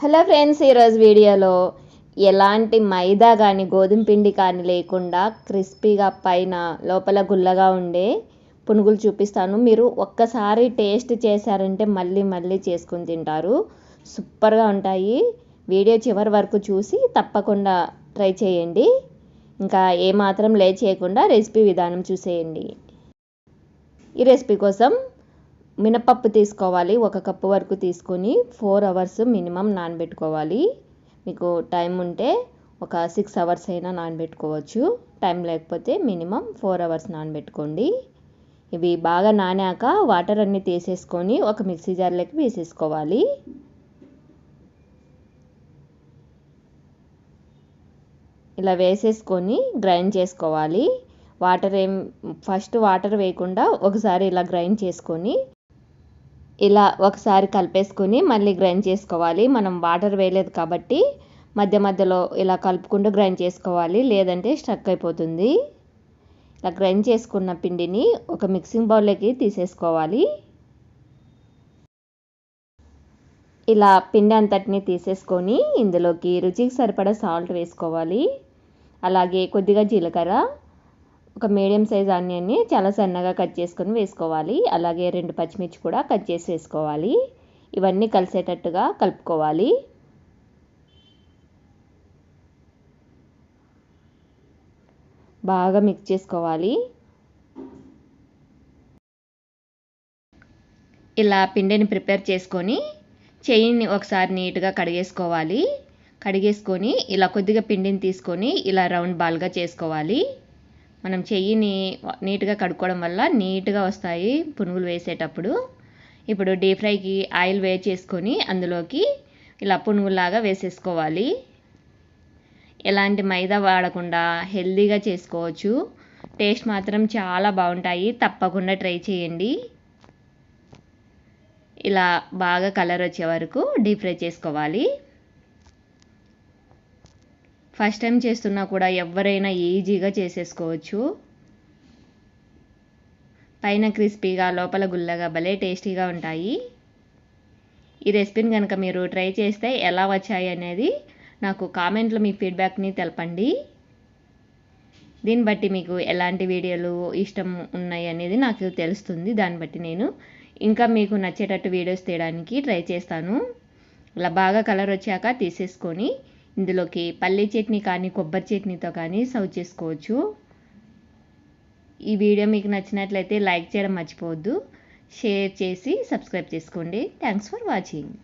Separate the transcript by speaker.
Speaker 1: Hello friends ఈరోజు వీడియోలో ఎలాంటి మైదా కానీ గోధుమ పిండి కానీ లేకుండా క్రిస్పీగా పైన లోపల గుల్లగా ఉండే పునుగులు చూపిస్తాను. మీరు ఒక్కసారి టేస్ట్ చేశారంటే మళ్ళీ మళ్ళీ చేసుకుని తింటారు. సూపర్గా ఉంటాయి. వీడియో చివరి వరకు చూసి తప్పకుండా ట్రై చేయండి. ఇంకా ఏమాత్రం లే చేయకుండా రెసిపీ విధానం చూసేయండి. ఈ రెసిపీ కోసం మినపప్పు తీసుకోవాలి ఒక కప్పు వరకు తీసుకొని ఫోర్ అవర్స్ మినిమం నానబెట్టుకోవాలి. మీకు టైం ఉంటే ఒక సిక్స్ అవర్స్ అయినా నానబెట్టుకోవచ్చు. టైం లేకపోతే మినిమం ఫోర్ అవర్స్ నానబెట్టుకోండి. ఇవి బాగా నానాక వాటర్ అన్నీ తీసేసుకొని ఒక మిక్సీ జార్లోకి వేసేసుకోవాలి. ఇలా వేసేసుకొని గ్రైండ్ చేసుకోవాలి. వాటర్ ఏం ఫస్ట్ వాటర్ వేయకుండా ఒకసారి ఇలా గ్రైండ్ చేసుకొని ఇలా ఒకసారి కలిపేసుకుని మళ్ళీ గ్రైండ్ చేసుకోవాలి. మనం వాటర్ వేయలేదు కాబట్టి మధ్య మధ్యలో ఇలా కలుపుకుంటూ గ్రైండ్ చేసుకోవాలి. లేదంటే స్ట్రక్ అయిపోతుంది. ఇలా గ్రైండ్ చేసుకున్న పిండిని ఒక మిక్సింగ్ బౌల్లోకి తీసేసుకోవాలి. ఇలా పిండి అంతటిని తీసేసుకొని ఇందులోకి రుచికి సరిపడా సాల్ట్ వేసుకోవాలి. అలాగే కొద్దిగా జీలకర్ర ఒక మీడియం సైజ్ ఆనియన్ని చాలా సన్నగా కట్ చేసుకొని వేసుకోవాలి. అలాగే రెండు పచ్చిమిర్చి కూడా కట్ చేసి వేసుకోవాలి. ఇవన్నీ కలిసేటట్టుగా కలుపుకోవాలి. బాగా మిక్స్ చేసుకోవాలి. ఇలా పిండిని ప్రిపేర్ చేసుకొని చెయ్యిని ఒకసారి నీట్గా కడిగేసుకోవాలి. కడిగేసుకొని ఇలా కొద్దిగా పిండిని తీసుకొని ఇలా రౌండ్ బాల్గా చేసుకోవాలి. మనం చెయ్యిని నీట్గా కడుక్కోవడం వల్ల నీట్గా వస్తాయి పునుగులు వేసేటప్పుడు. ఇప్పుడు డీప్ ఫ్రైకి ఆయిల్ వేడి చేసుకొని అందులోకి ఇలా పునుగులాగా వేసేసుకోవాలి. ఎలాంటి మైదా వాడకుండా హెల్దీగా చేసుకోవచ్చు. టేస్ట్ మాత్రం చాలా బాగుంటాయి. తప్పకుండా ట్రై చేయండి. ఇలా బాగా కలర్ వచ్చే వరకు డీప్ ఫ్రై చేసుకోవాలి. ఫస్ట్ టైం చేస్తున్నా కూడా ఎవరైనా ఈజీగా చేసేసుకోవచ్చు. పైన క్రిస్పీగా లోపల గుల్లగా భలే టేస్టీగా ఉంటాయి. ఈ రెసిపీని కనుక మీరు ట్రై చేస్తే ఎలా వచ్చాయి అనేది నాకు కామెంట్లో మీ ఫీడ్బ్యాక్ని తెలపండి. దీన్ని బట్టి మీకు ఎలాంటి వీడియోలు ఇష్టం ఉన్నాయి అనేది నాకు తెలుస్తుంది. దాన్ని బట్టి నేను ఇంకా మీకు నచ్చేటట్టు వీడియోస్ తీయడానికి ట్రై చేస్తాను. ఇలా బాగా కలర్ వచ్చాక తీసేసుకొని ఇందులోకి పల్లీ చట్నీ కానీ కొబ్బరి చట్నీతో కానీ సర్వ్ చేసుకోవచ్చు. ఈ వీడియో మీకు నచ్చినట్లయితే లైక్ చేయడం మర్చిపోవద్దు. షేర్ చేసి సబ్స్క్రైబ్ చేసుకోండి. Thanks for watching